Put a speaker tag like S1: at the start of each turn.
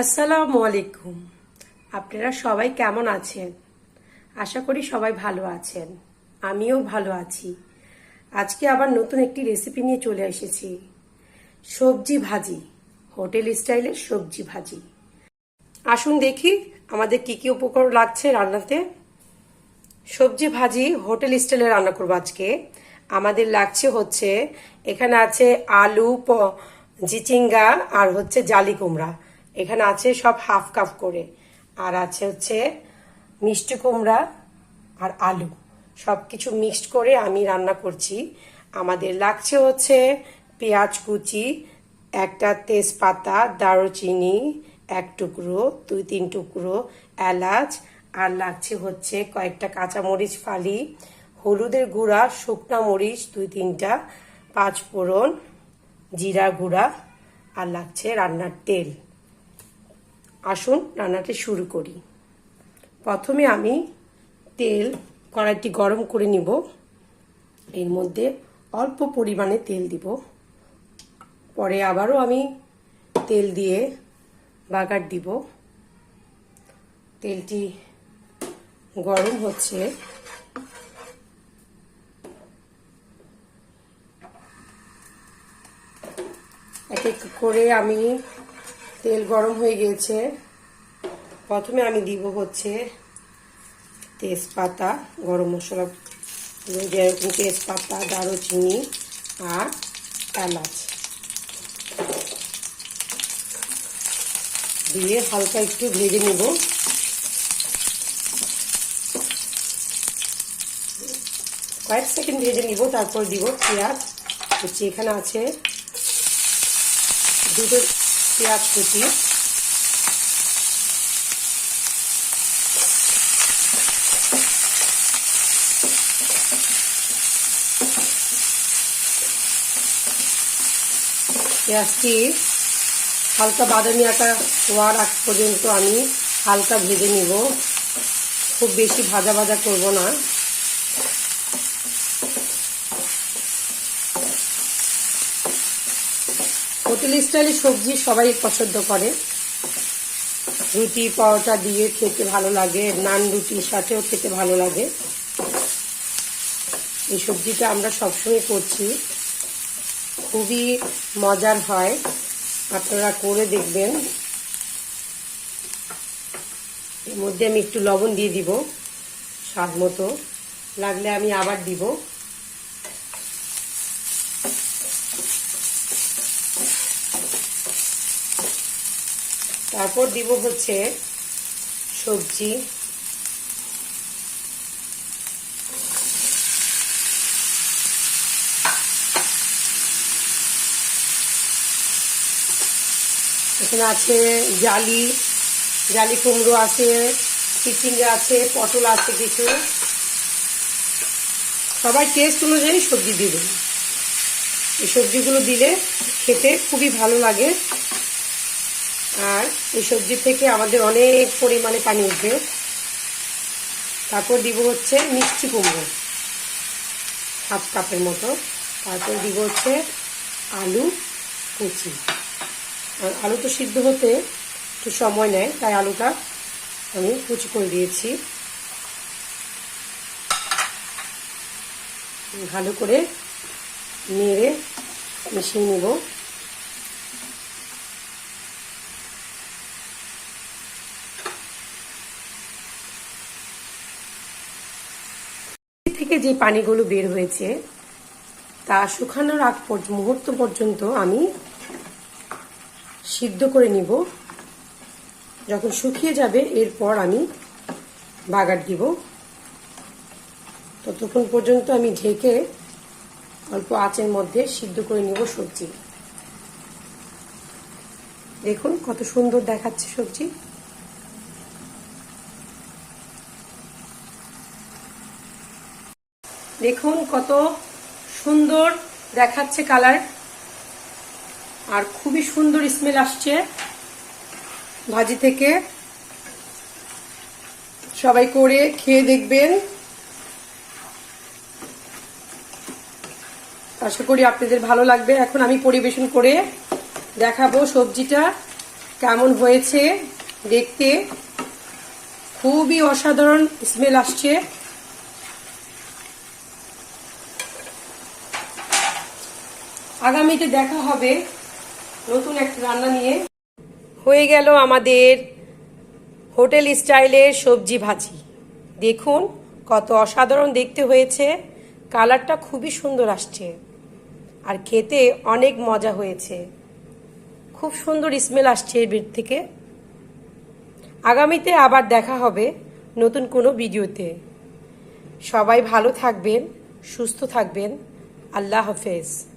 S1: আসসালামু আলাইকুম। আপনারা সবাই কেমন আছেন? আশা করি সবাই ভালো আছেন। আমিও ভালো আছি। আজকে আবার নতুন একটি রেসিপি নিয়ে চলে এসেছি। সবজি ভাজি, হোটেল স্টাইলের সবজি ভাজি। আসুন দেখি আমাদের কি কি উপকরণ লাগছে রান্নাতে। সবজি ভাজি, হোটেল স্টাইলে রান্না করব আজকে। আমাদের লাগছে হচ্ছে, এখানে আছে আলু জিচিঙ্গা আর হচ্ছে জালি কুমড়া। এখানে আছে সব হাফ কাপ করে। আর আছে হচ্ছে মিষ্টি কুমড়া আর আলু। সব কিছু মিক্সড করে আমি রান্না করছি। আমাদের লাগছে হচ্ছে পেঁয়াজ কুচি, একটা তেজপাতা, দারুচিনি, এক টুকরো, দুই তিন টুকরো, এলাচ, আর লাগছে হচ্ছে কয়েকটা কাঁচামরিচ ফালি, হলুদের গুঁড়া, শুকনা মরিচ, দুই তিনটা, পাঁচ ফোড়ন, জিরা গুঁড়া, আর লাগছে রান্নার তেল। আসুন রান্নাটি শুরু করি। প্রথমে আমি তেল কড়াইটি গরম করে নিব। এর মধ্যে অল্প পরিমাণে তেল দিব। পরে আবারও আমি তেল দিয়ে বাগার দিব। তেলটি গরম হচ্ছে। এক এক করে আমি তেল গরম হয়ে গিয়েছে। প্রথমে আমি দিব হচ্ছে তেজপাতা, গরম মশলা যেরকম তেজপাতা, দারুচিনি আর এলাচ। দিয়ে হালকা একটু ভেজে নেব। কয়েক সেকেন্ড ভেজে নিব, তারপর দিব পেঁয়াজ। হচ্ছে এখানে আছে দুটো পেঁয়াজ কুচি। পেঁয়াজটি হালকা বাদামি আকার হওয়ার আগ পর্যন্ত আমি হালকা ভেজে নিব। খুব বেশি ভাজা ভাজা করব না। হোটেল স্টাইলে সবজি সবাই পছন্দ করে। রুটি, পরোটা দিয়ে খেতে ভালো লাগে, নান রুটির সাথেও খেতে ভালো লাগে। এই সবজিটা আমরা সবসময় করছি। খুবই মজার হয়। আপনারা করে দেখবেন। এর মধ্যে আমি একটু লবণ দিয়ে দিব, স্বাদ মতো। লাগলে আমি আবার দিব। তারপর দিব হচ্ছে সবজি। এখানে আছে জালি জালি কুমড়ো আছে, চিচিঙ্গা আছে, পটল আছে কিছু। সবাই টেস্ট অনুযায়ী সবজি দিবেন এই সবজিগুলো দিলে খেতে খুবই ভালো লাগে। আর এই সবজি থেকে আমাদের অনেক পরিমাণে পানি উঠবে। তারপর দিব হচ্ছে মিষ্টি কুমড়ো, হাফ কাপের মতো। তারপর দিব হচ্ছে আলু কুচি। আর আলু তো সিদ্ধ হতে একটু সময় নেয়, তাই আলুটা আমি কুচি করে দিয়েছি। ভালো করে নেড়ে মিশিয়ে নেব। থেকে যে পানিগুলো বের হয়েছে, তা শুকানোর আগ মুহূর্ত পর্যন্ত আমি সিদ্ধ করে নিব। যখন শুকিয়ে যাবে, এরপর আমি বাগার দিব। ততক্ষণ পর্যন্ত আমি ঢেকে অল্প আঁচের মধ্যে সিদ্ধ করে নিব সবজি। দেখুন কত সুন্দর দেখাচ্ছে সবজি। দেখুন কত সুন্দর দেখাচ্ছে কালার। আর খুবই সুন্দর স্মেল আসছে ভাজি থেকে। সবাই করে খেয়ে দেখবেন। আশা করি আপনাদের ভালো লাগবে। এখন আমি পরিবেশন করে দেখাবো সবজিটা কেমন হয়েছে দেখতে। খুবই অসাধারণ স্মেল আসছে। আগামীতে দেখা হবে নতুন একটা রান্না নিয়ে। হয়ে গেল আমাদের হোটেল স্টাইলের সবজি ভাজি। দেখুন, কত অসাধারণ দেখতে হয়েছে। কালারটা খুবই সুন্দর আসছে। আর খেতে অনেক মজা হয়েছে। খুব সুন্দর স্মেল আসছে এর ভিতর থেকে। আগামীতে আবার দেখা হবে নতুন কোনো ভিডিওতে। সবাই ভালো থাকবেন, সুস্থ থাকবেন। আল্লাহ হাফেজ।